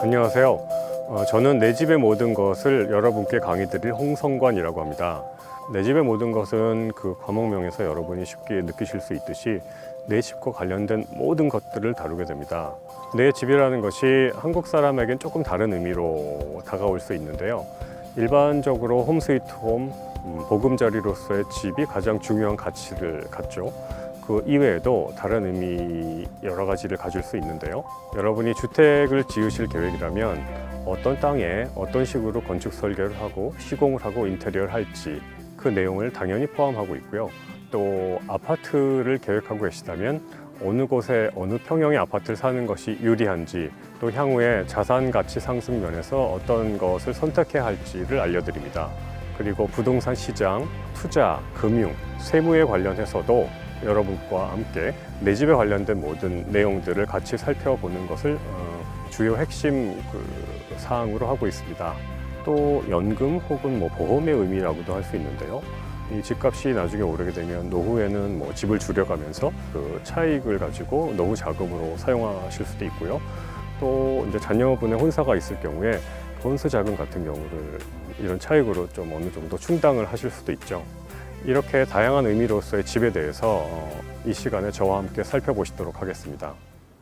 안녕하세요. 어, 저는 내 집의 모든 것을 여러분께 강의 드릴 홍성관이라고 합니다. 내 집의 모든 것은 그 과목명에서 여러분이 쉽게 느끼실 수 있듯이 내 집과 관련된 모든 것들을 다루게 됩니다. 내 집이라는 것이 한국 사람에겐 조금 다른 의미로 다가올 수 있는데요. 일반적으로 홈 스위트 홈, 음, 보금자리로서의 집이 가장 중요한 가치를 갖죠. 그 이외에도 다른 의미 여러 가지를 가질 수 있는데요. 여러분이 주택을 지으실 계획이라면 어떤 땅에 어떤 식으로 건축 설계를 하고 시공을 하고 인테리어를 할지 그 내용을 당연히 포함하고 있고요. 또 아파트를 계획하고 계시다면 어느 곳에 어느 평형의 아파트를 사는 것이 유리한지 또 향후에 자산 가치 상승 면에서 어떤 것을 선택해야 할지를 알려드립니다. 그리고 부동산 시장, 투자, 금융, 세무에 관련해서도 여러분과 함께 내 집에 관련된 모든 내용들을 같이 살펴보는 것을 어, 주요 핵심 그 사항으로 하고 있습니다. 또 연금 혹은 뭐 보험의 의미라고도 할 수 있는데요. 이 집값이 나중에 오르게 되면 노후에는 뭐 집을 줄여가면서 그 차익을 가지고 노후 자금으로 사용하실 수도 있고요. 또 이제 자녀분의 혼사가 있을 경우에 혼수 자금 같은 경우를 이런 차익으로 좀 어느 정도 충당을 하실 수도 있죠. 이렇게 다양한 의미로서의 집에 대해서 어, 이 시간에 저와 함께 살펴보시도록 하겠습니다.